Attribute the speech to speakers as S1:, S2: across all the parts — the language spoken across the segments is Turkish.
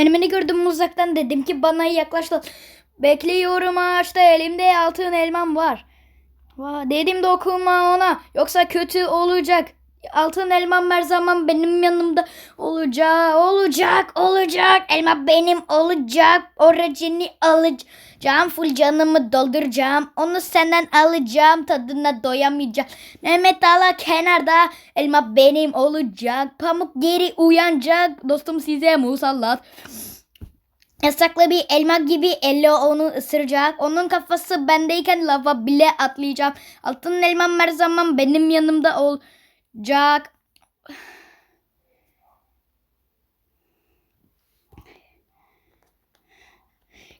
S1: Benim beni gördüm uzaktan dedim ki bana yaklaştı. Bekliyorum ağaçta elimde altın elmam var. Va, dedim dokunma ona yoksa kötü olacak. Altın elmam her zaman benim yanımda olacak, olacak, olacak. Elma benim olacak. Oracını alacağım. Full canımı dolduracağım. Onu senden alacağım. Tadına doyamayacağım. Mehmet Ala kenarda. Elma benim olacak. Pamuk geri uyanacak. Dostum size musallat. Yasaklı bir elma gibi elle onu ısıracak. Onun kafası bendeyken lava bile atlayacağım. Altın elmam her zaman benim yanımda olacak.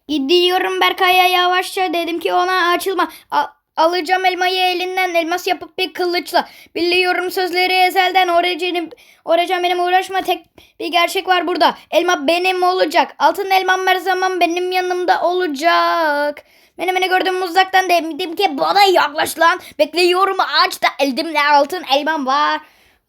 S1: Gidiyorum Berkay'a yavaşça dedim ki ona açılma. A- alacağım elmayı elinden elmas yapıp bir kılıçla. Biliyorum sözleri ezelden oracını Oracan benim uğraşma tek bir gerçek var burada. Elma benim olacak. Altın elmam her zaman benim yanımda olacak. Benim beni gördüğüm uzaktan dedim ki bana yaklaş lan. Bekliyorum ağaçta elimde altın elmam var.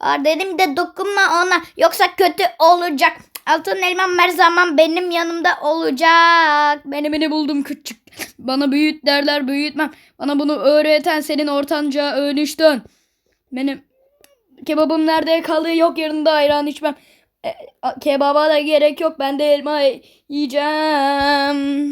S1: Var dedim de dokunma ona yoksa kötü olacak. Altın elmam her zaman benim yanımda olacak. Beni buldum küçük. Bana büyüt derler büyütmem. Bana bunu öğreten senin ortanca önüştün. Benim kebabım nerede kalıyor yok yanında ayran içmem. E, kebaba da gerek yok ben de elma yiyeceğim.